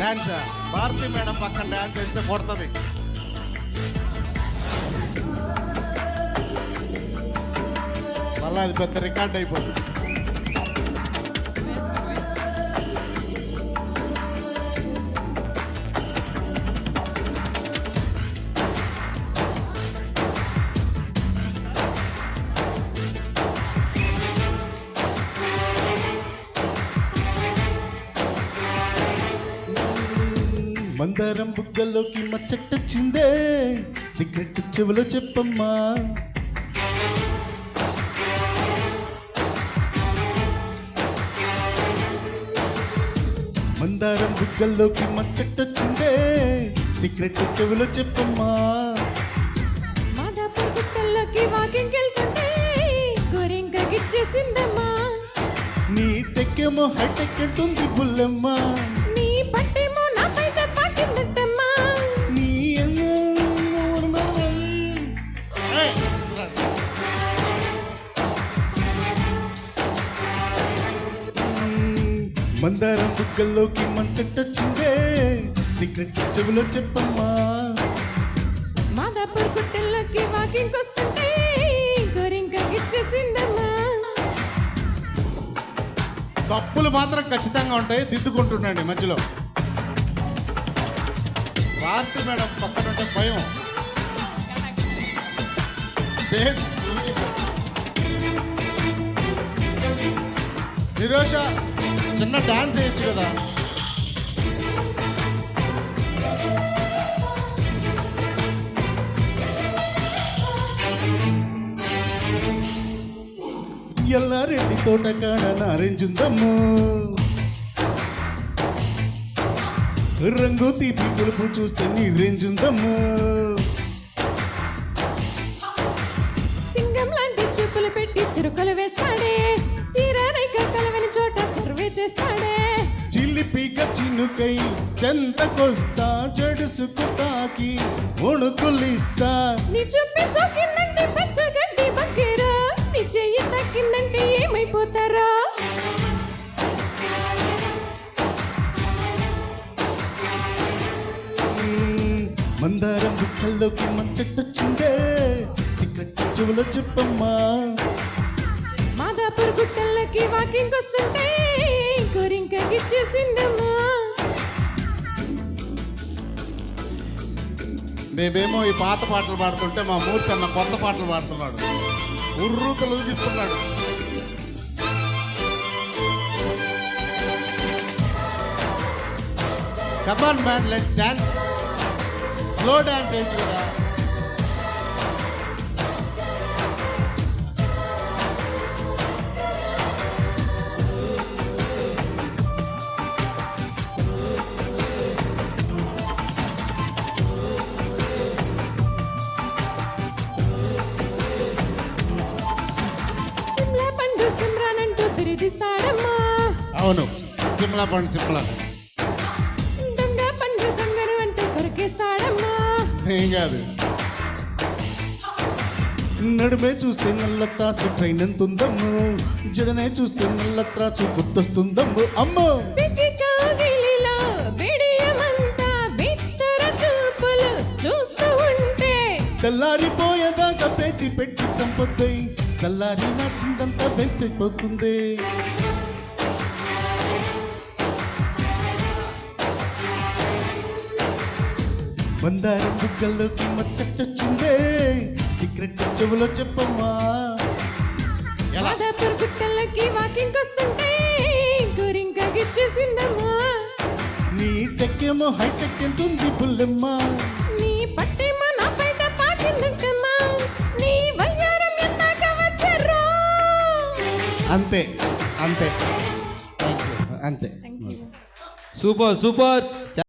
Dance Bharati madam పక్కన dance వేస్తే కొడుతుంది. మళ్ళీ అది పెద్ద రికార్డ్ అయిపోతుంది. మందారం బుగ్గల్లోకి మచ్చట్టొచ్చిందే సిగరెట్ చెవిలో చెప్పమ్మా. మందారం బుగ్గల్లోకి మచ్చట్టొచ్చిందే సిగరెట్ చెవిలో చెప్పమ్మా. నీ టెక్కేమో హైటెక్ అంటుంది బుల్లెమ్మ. మందారం బుగ్గల్లోకి మంచట్టొచ్చిందే సిగరెట్ చెవిలో చెప్పమ్మా. మాదాపూర్ గుట్టల్లోకి వాకింగ్ వస్తుంటే గోరింక గిచ్చేసిందమ్మా తప్పులు మాత్రం ఖచ్చితంగా ఉంటాయి దిద్దుకుంటుండండి మధ్యలో. భారతి మేడం పక్కన ఉంటే భయం. నిరోష చిన్న డాన్స్ వేయచ్చు కదా. ఎల్లారెడ్డి తోట కాడ నారింజుందమ్ము. రంగు తీపి పులుపు చూస్తే నీ చిల్లిపిగ చినుకై చెంతకొస్తా జడుసుకు తాకి ఒణుకులిస్తా నీ చూపి సోకిందంటే పచ్చగడ్డి బక్కేరా? నీ చెయ్యి తక్కిందంటే ఏమైపోతారా? మందారం బుక్కల్లోకి మంచట్టొచ్చిందే చెవులో చెప్పమ్మా. మాదాపూర్ గుట్టల్లోకి వాకింగ్ వస్తుంటే గోరింక మేమేమో ఈ పాత పాటలు పాడుతుంటే మా మూర్తి అన్న కొత్త పాటలు పాడుతున్నాడు. ఉర్రూతలు ఊపిస్తున్నాడు come on man let dance slow dance వేయచ్చు కదా. అవును. సిమ్లా పండు సిమ్లా దొంగ పండు దొంగను అంటూ కొరికేస్తాడమ్మా. ఏం కాదు. నడుమే చూస్తే నల్ల త్రాసు ట్రైన్ ఎంతుందమ్ము జడనే చూస్తే నల్ల త్రాసు గుర్తొస్తుందమ్ము అమ్మో తెల్లారిపోయేదాకా పేచి పెట్టి చంపొద్దు. చల్లారి నా కిందంతా వేస్ట్ అయిపోతుంది. మందారం బుగ్గల్లోకి మచ్చట్టొచ్చిందే సిగరెట్ చెవులో చెప్పమ్మా. ఎలా? మాదాపూర్ గుట్టల్లోకి వాకింగ్ వస్తుంటే గోరింక గిచ్చేసిందమ్మా. నీ టెక్కేమో హైటెక్ ఎంతుంది బుల్లెమ్మ. నీ పట్టేమో నా పైట పాకిందంటమ్మా. నీ వయ్యారం ఎందాక వచ్చారో అంతే అంతే. అంతే. Super super.